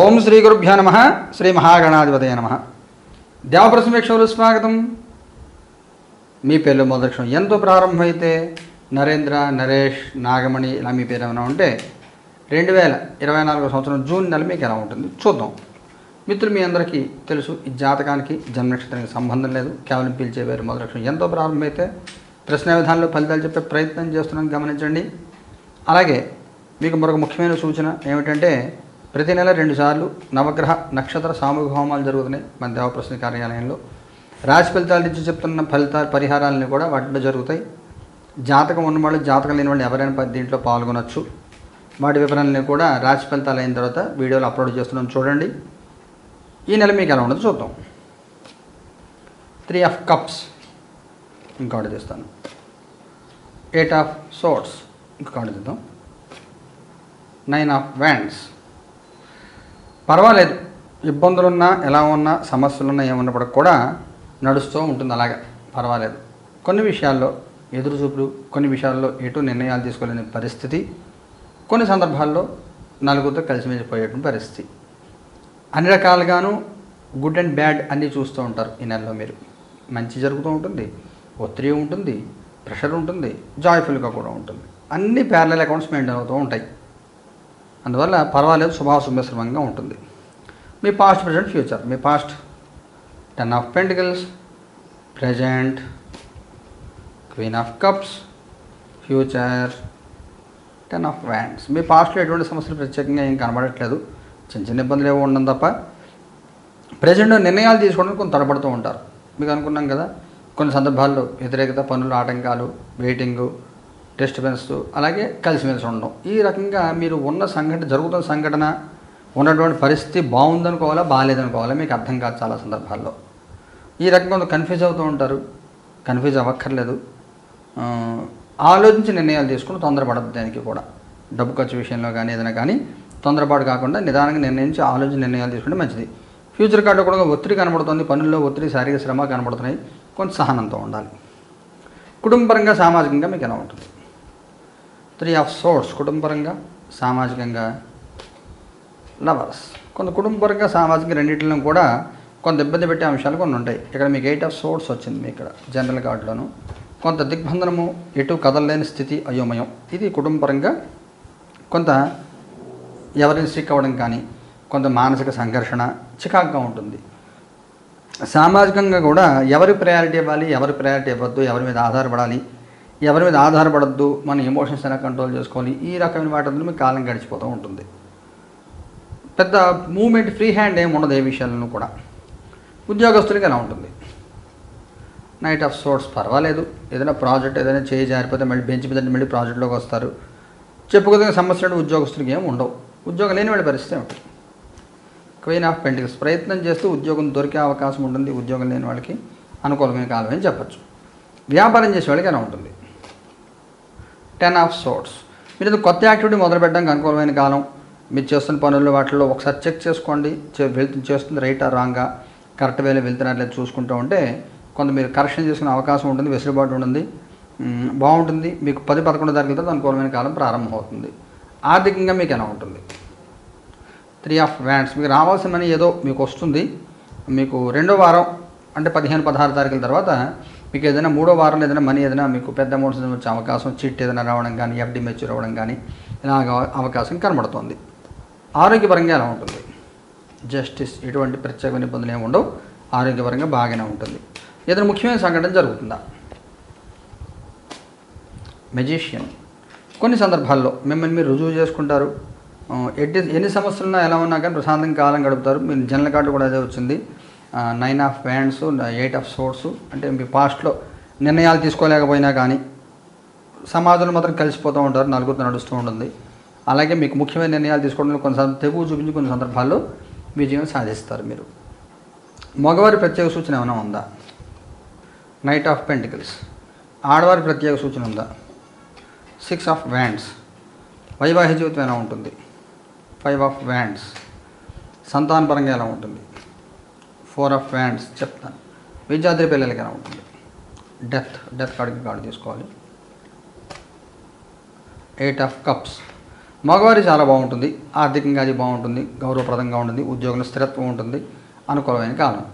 ఓం శ్రీ గురుభ్యో నమ శ్రీ మహాగణాధిపతయ నమ. దేవప్రసమేక్షలు స్వాగతం. మీ పేర్లు మొదలక్షం ఎంతో ప్రారంభమైతే నరేంద్ర నరేష్ నాగమణి ఇలా మీ పేరు ఏమైనా ఉంటే రెండు వేల ఇరవై నాలుగో సంవత్సరం జూన్ నెల మీకు ఎలా ఉంటుంది? చూద్దాం. మిత్రులు మీ అందరికీ తెలుసు ఈ జాతకానికి జన్మనక్షత్రానికి సంబంధం లేదు. కేవలం పిలిచే పేరు మొదలక్షం ఎంతో ప్రారంభమైతే ప్రశ్న విధానంలో ఫలితాలు చెప్పే ప్రయత్నం చేస్తున్నాను గమనించండి. అలాగే మీకు మరొక ముఖ్యమైన సూచన ఏమిటంటే ప్రతి నెల రెండుసార్లు నవగ్రహ నక్షత్ర సామూహిక హోమాలు జరుగుతున్నాయి మన దేవప్రశ్న కార్యాలయంలో. రాశి ఫలితాలు ఇచ్చి చెప్తున్న ఫలితాల పరిహారాలని కూడా వాటిలో జరుగుతాయి. జాతకం ఉన్నవాళ్ళు జాతకం లేని వాళ్ళు ఎవరైనా దీంట్లో పాల్గొనొచ్చు. వాటి వివరాలని కూడా రాశి ఫలితాలు అయిన తర్వాత వీడియోలు అప్లోడ్ చేస్తున్నాం చూడండి. ఈ నెల మీకు ఎలా ఉండదు చూద్దాం. త్రీ ఆఫ్ కప్స్ ఇంకోటి చేస్తాను ఎయిట్ ఆఫ్ సోర్ట్స్ ఇంకొకటి చేద్దాం నైన్ ఆఫ్ వ్యాండ్స్ పర్వాలేదు. ఇబ్బందులున్నా ఎలా ఉన్నా సమస్యలున్నా ఏమున్నప్పటికి కూడా నడుస్తూ ఉంటుంది అలాగా. పర్వాలేదు. కొన్ని విషయాల్లో ఎదురు చూపులు కొన్ని విషయాల్లో ఎటు నిర్ణయాలు తీసుకోలేని పరిస్థితి కొన్ని సందర్భాల్లో నలుగురితో కలిసిమెలిసిపోయేటువంటి పరిస్థితి. అన్ని రకాలుగాను గుడ్ అండ్ బ్యాడ్ అన్నీ చూస్తూ ఉంటారు ఈ నెలలో మీరు. మంచి జరుగుతూ ఉంటుంది ఒత్తిడి ఉంటుంది ప్రెషర్ ఉంటుంది జాయ్ఫుల్గా కూడా ఉంటుంది. అన్ని ప్యారల అకౌంట్స్ మెయింటైన్ అవుతూ ఉంటాయి. అందువల్ల పర్వాలేదు శుభాశుభశ్రమంగా ఉంటుంది. మీ past present future me past ten of pentacles present queen of cups future ten of wands మీ పాస్ట్లో ఎటువంటి సమస్యలు ప్రత్యేకంగా ఏం కనబడట్లేదు. చిన్న చిన్న ఇబ్బందులు ఏవో ఉండడం తప్ప ప్రజెంట్ నిర్ణయాలు తీసుకోవడానికి కొంత తడబడుతూ ఉంటారు. మీకు అనుకున్నాం కదా కొన్ని సందర్భాల్లో వ్యతిరేకత పనులు ఆటంకాలు వెయిటింగు డిస్టర్బెన్స్ అలాగే కలిసిమెలిసి ఉండడం. ఈ రకంగా మీరు ఉన్న సంఘటన జరుగుతున్న సంఘటన ఉన్నటువంటి పరిస్థితి బాగుందనుకోవాలా బాగాలేదనుకోవాలా మీకు అర్థం కాదు చాలా సందర్భాల్లో. ఈ రకంగా కొంత కన్ఫ్యూజ్ అవుతూ ఉంటారు. కన్ఫ్యూజ్ అవ్వక్కర్లేదు. ఆలోచించి నిర్ణయాలు తీసుకుని తొందరపడద్దు దానికి కూడా. డబ్బు ఖర్చు విషయంలో కానీ ఏదైనా కానీ తొందరపాటు కాకుండా నిదానంగా నిర్ణయించి ఆలోచించి నిర్ణయాలు తీసుకుంటే మంచిది. ఫ్యూచర్ కార్డులో కూడా ఒత్తిడి కనబడుతుంది. పనుల్లో ఒత్తిడి శారీరక శ్రమ కనబడుతున్నాయి. కొంత సహనంతో ఉండాలి. కుటుంబపరంగా సామాజికంగా మీకు ఎలా ఉంటుంది? త్రీ ఆఫ్ సోర్స్ కుటుంబపరంగా సామాజికంగా లవర్స్. కొంత కుటుంబపరంగా సామాజిక రెండింటిలో కూడా కొంత ఇబ్బంది పెట్టే అంశాలు కొన్ని ఉంటాయి. ఇక్కడ మీకు ఎయిట్ ఆఫ్ సోర్స్ వచ్చింది మీ ఇక్కడ జనరల్ కార్డులోను. కొంత దిగ్బంధనము ఎటు కదలలేని స్థితి అయోమయం. ఇది కుటుంబపరంగా కొంత ఎవరిని సిక్ అవ్వడం కానీ కొంత మానసిక సంఘర్షణ చికాకుగా ఉంటుంది. సామాజికంగా కూడా ఎవరి ప్రయారిటీ ఇవ్వాలి ఎవరి ప్రయారిటీ ఇవ్వద్దు ఎవరి మీద ఆధారపడాలి ఎవరి మీద ఆధారపడద్దు మన ఎమోషన్స్ అయినా కంట్రోల్ చేసుకోవాలి ఈ రకమైన వాటి మీద మీకు కాలం గడిచిపోతూ ఉంటుంది. పెద్ద మూమెంట్ ఫ్రీ హ్యాండ్ ఏమి ఉండదు ఏ విషయాలను కూడా. ఉద్యోగస్తులకి ఎలా ఉంటుంది? నైట్ ఆఫ్ సోర్స్ పర్వాలేదు. ఏదైనా ప్రాజెక్ట్ ఏదైనా చేయి జారిపోతే మళ్ళీ బెంచ్ మీద మళ్ళీ ప్రాజెక్ట్లోకి వస్తారు. చెప్పుకోదగిన సమస్యలు ఉద్యోగస్తులకి ఏమి ఉండవు. ఉద్యోగం లేని వాళ్ళ పరిస్థితి ఏమిటి? క్వీన్ ఆఫ్ పెంటికల్స్ ప్రయత్నం చేస్తూ ఉద్యోగం దొరికే అవకాశం ఉంటుంది. ఉద్యోగం లేని వాళ్ళకి అనుకూలమైన కాలం అని చెప్పచ్చు. వ్యాపారం చేసే వాళ్ళకి ఎలా ఉంటుంది? టెన్ ఆఫ్ సోర్ట్స్ మీరు ఏదో కొత్త యాక్టివిటీ మొదలు పెట్టడానికి అనుకూలమైన కాలం. మీరు చేస్తున్న పనుల్లో వాటిలో ఒకసారి చెక్ చేసుకోండి. చే- వెళ్తు చేస్తుంది రైటా రాంగా కరెక్ట్ వేలో వెళ్తున్నట్లేదు చూసుకుంటూ ఉంటే కొంత మీరు కరెక్షన్ చేసుకునే అవకాశం ఉంటుంది వెసులుబాటు ఉంటుంది. బాగుంటుంది. మీకు పది పదకొండు తారీఖుల తర్వాత అనుకూలమైన కాలం ప్రారంభమవుతుంది ఆర్థికంగా మీకు ఎలా ఉంటుంది? త్రీ ఆఫ్ వ్యాండ్స్ మీకు రావాల్సిన మనీ ఏదో మీకు వస్తుంది. మీకు రెండో వారం అంటే పదిహేను పదహారు తారీఖుల తర్వాత మీకు ఏదైనా మూడో వారంలో ఏదైనా మనీ ఏదైనా మీకు పెద్ద అమౌంట్స్ వచ్చే అవకాశం చిట్ ఏదైనా రావడం కానీ ఎఫ్డి మెచ్యూర్ అవ్వడం కానీ ఇలా అవకాశం కనబడుతుంది. ఆరోగ్యపరంగా ఎలా ఉంటుంది? జస్టిస్ ఎటువంటి ప్రత్యేకమైన ఇబ్బందులు ఏమి ఉండవు. ఆరోగ్యపరంగా బాగానే ఉంటుంది. ఏదైనా ముఖ్యమైన సంఘటన జరుగుతుందా? మెజిషియన్ కొన్ని సందర్భాల్లో మిమ్మల్ని మీరు రుజువు చేసుకుంటారు. ఎన్ని ఎట్టి ఎన్ని సమస్యలున్నా ఎలా ఉన్నా కానీ ప్రశాంతంగా కాలం గడుపుతారు. మీరు జనరల్ కార్డు కూడా అదే వచ్చింది. Nine of wands eight of swords అంటే మీ పాస్ట్లో నిర్ణయాలు తీసుకోలేకపోయినా కానీ సమాజంలో మాత్రం కలిసిపోతూ ఉంటారు నలుగురితో నడుస్తూ ఉంటుంది. అలాగే మీకు ముఖ్యమైన నిర్ణయాలు తీసుకోవడంలో కొన్ని సంద- తెగువ చూపించి కొన్ని సందర్భాల్లో విజయం సాధిస్తారు మీరు. మగవారి ప్రత్యేక సూచన ఏమైనా ఉందా? నైట్ ఆఫ్ పెంటికల్స్ ఆడవారి ప్రత్యేక సూచన ఉందా? సిక్స్ ఆఫ్ వ్యాండ్స్ వైవాహిక జీవితం ఎలా ఉంటుంది? ఫైవ్ ఆఫ్ వ్యాండ్స్ సంతానపరంగా ఎలా ఉంటుంది? ఫోర్ ఆఫ్ హ్యాండ్స్ చెప్తాను. విద్యార్థి పిల్లలకి ఎలా ఉంటుంది? డెత్ డెత్ కార్డుకి కార్డు తీసుకోవాలి. Eight of cups. మగవారి చాలా బాగుంటుంది. ఆర్థికంగా అది బాగుంటుంది. గౌరవప్రదంగా ఉంటుంది. ఉద్యోగంలో స్థిరత్వం ఉంటుంది. అనుకూలమైన కాలం.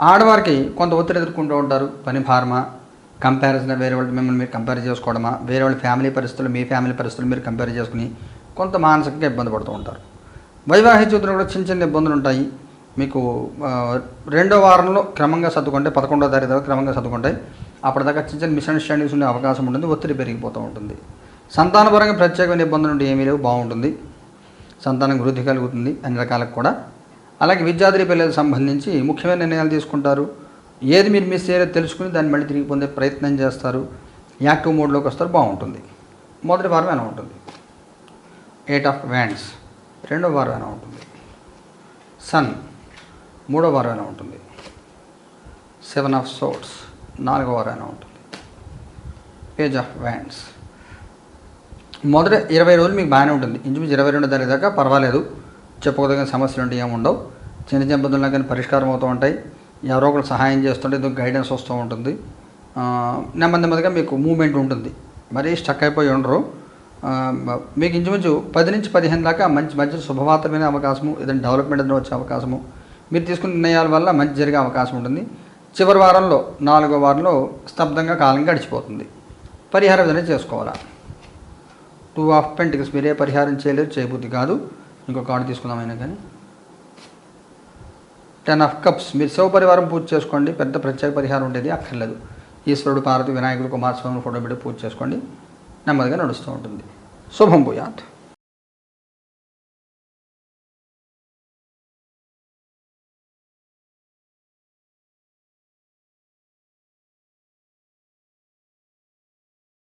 ఆడవారికి కొంత ఒత్తిడి ఎదుర్కొంటూ ఉంటారు. పని భారమా? కంపారిజన్ వేరే వాళ్ళు మిమ్మల్ని మీరు కంపేర్ చేసుకోవడమా? వేరే వాళ్ళ ఫ్యామిలీ పరిస్థితులు మీ ఫ్యామిలీ పరిస్థితులు మీరు కంపేర్ చేసుకుని కొంత మానసికంగా ఇబ్బంది పడుతూ ఉంటారు. వైవాహిక జీవితంలో కూడా చిన్న చిన్న ఇబ్బందులు ఉంటాయి. మీకు రెండో వారంలో క్రమంగా సర్దుకుంటే పదకొండో తారీఖు దాకా క్రమంగా సర్దుకుంటాయి. అప్పటిదాకా చిన్న చిన్న మిస్అండర్స్టాండింగ్స్ ఉండే అవకాశం ఉంటుంది ఒత్తిడి పెరిగిపోతూ ఉంటుంది. సంతానపరంగా ప్రత్యేకమైన ఇబ్బందులు ఉంటే ఏమీ లేవు బాగుంటుంది. సంతానం వృద్ధి కలుగుతుంది అన్ని రకాలకు కూడా. అలాగే విద్యార్థి పిల్లలకు సంబంధించి ముఖ్యమైన నిర్ణయాలు తీసుకుంటారు. ఏది మీరు మిస్ అయ్యారో తెలుసుకుని దాన్ని మళ్ళీ తిరిగి పొందే ప్రయత్నం చేస్తారు. యాక్టివ్ మోడ్లోకి వస్తారు బాగుంటుంది. మొదటి వారం ఎలా ఉంటుంది? ఎయిట్ ఆఫ్ వ్యాండ్స్ రెండో వారం ఎలా ఉంటుంది? సన్ మూడో వారం ఉంటుంది. సెవెన్ ఆఫ్ సోట్స్ నాలుగో వారం ఉంటుంది. పేజ్ ఆఫ్ వ్యాండ్స్ మొదట ఇరవై రోజులు మీకు బాగానే ఉంటుంది. ఇంచుమించు ఇరవై రెండు తారీఖు దాకా పర్వాలేదు. చెప్పుకోదగిన సమస్యలు అంటే ఏముండవు చిన్న చిన్న ఇబ్బందులు కానీ పరిష్కారం అవుతూ ఉంటాయి. ఎవరో ఒకరు సహాయం చేస్తుంటే ఏదో గైడెన్స్ వస్తూ ఉంటుంది. నెమ్మది నెమ్మదిగా మీకు మూమెంట్ ఉంటుంది. మరీ స్టక్ అయిపోయి ఉండరు. మీకు ఇంచుమించు పది నుంచి పదిహేను దాకా మంచి మంచి శుభవార్త అవకాశము ఏదైనా డెవలప్మెంట్ ఏదైనా వచ్చే అవకాశము మీరు తీసుకున్న నిర్ణయాల వల్ల మంచి జరిగే అవకాశం ఉంటుంది. చివరి వారంలో నాలుగో వారంలో స్తబ్దంగా కాలం గడిచిపోతుంది. పరిహారం ఏదైనా చేసుకోవాలా? టూ ఆఫ్ పెంటికల్స్ మీరే పరిహారం చేయలేరు చేయబుద్ధి కాదు. ఇంకో కార్డు తీసుకుందామైనా కానీ. టెన్ ఆఫ్ కప్స్ మీరు శివపరివారం పూజ చేసుకోండి. పెద్ద ప్రత్యేక పరిహారం ఉండేది అక్కర్లేదు. ఈశ్వరుడు పార్వతి వినాయకుడు కుమారస్వామి ఫోటో పెట్టి పూజ చేసుకోండి. నెమ్మదిగా నడుస్తూ ఉంటుంది. శుభం భూయాత్.